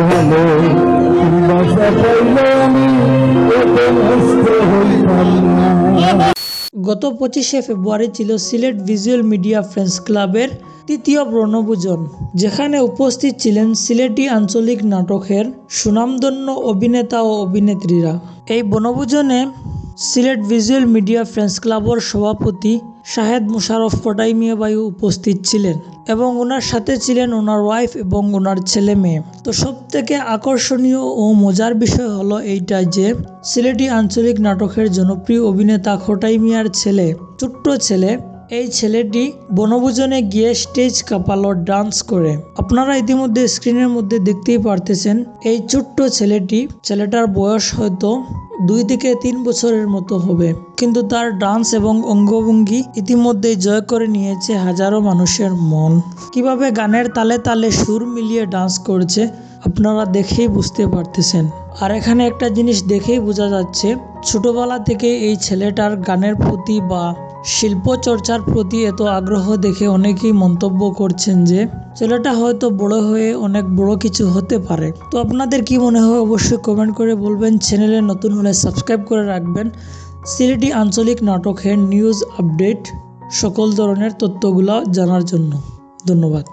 ভালো বাসা পাইলে আমি এত নষ্ট হইতাম না গত পঁচিশে ফেব্রুয়ারি ছিল সিলেট ভিজুয়াল মিডিয়া ফ্রেন্ডস ক্লাবের তৃতীয় বনভোজন যেখানে উপস্থিত ছিলেন সিলেটি আঞ্চলিক নাটকের সুনামধন্য অভিনেতা ও অভিনেত্রীরা। এই বনভোজনে সিলেট ভিজুয়াল মিডিয়া ফ্রেন্ডস ক্লাবের সভাপতি শাহেদ মুশারফ কটাইমিয়া বায়ু উপস্থিত ছিলেন এবং ওনার সাথে ছিলেন ওনার ওয়াইফ এবং ওনার ছেলে মেয়ে। তো সব থেকে আকর্ষণীয় ও মজার বিষয় হলো এইটা যে সিলেটি আঞ্চলিক নাটকের জনপ্রিয় অভিনেতা খোটাই মিয়ার ছেলে, ছোট্ট ছেলে এই ছেলেটি বনভোজনে গিয়ে স্টেজ কাপালো ডান্স করে। আপনারা ইতিমধ্যে স্ক্রিনের মধ্যে দেখতেই পারতেছেন, এই ছোট্ট ছেলেটি ছেলেটার বয়স হয়তো দুই থেকে তিন বছরের মতো হবে। কিন্তু তার ডান্স এবং অঙ্গভঙ্গি ইতিমধ্যেই জয় করে নিয়েছে হাজারো মানুষের মন। কীভাবে গানের তালে তালে সুর মিলিয়ে ডান্স করছে, আপনারা দেখেই বুঝতে পারতেছেন। আর এখানে একটা জিনিস দেখেই বোঝা যাচ্ছে, ছোটবেলা থেকে এই ছেলেটার গানের প্রতি বা শিল্প চর্চার প্রতি এত আগ্রহ দেখে অনেকেই মন্তব্য করছেন যে, ছেলেটা হয়তো বড় হয়ে অনেক বড় কিছু হতে পারে। তো আপনাদের কি মনে হয় অবশ্যই কমেন্ট করে বলবেন। চ্যানেলে নতুন হলে সাবস্ক্রাইব করে রাখবেন। সিলেটি আঞ্চলিক নাটকের নিউজ আপডেট সকল ধরনের তথ্যগুলো জানার জন্য। ধন্যবাদ।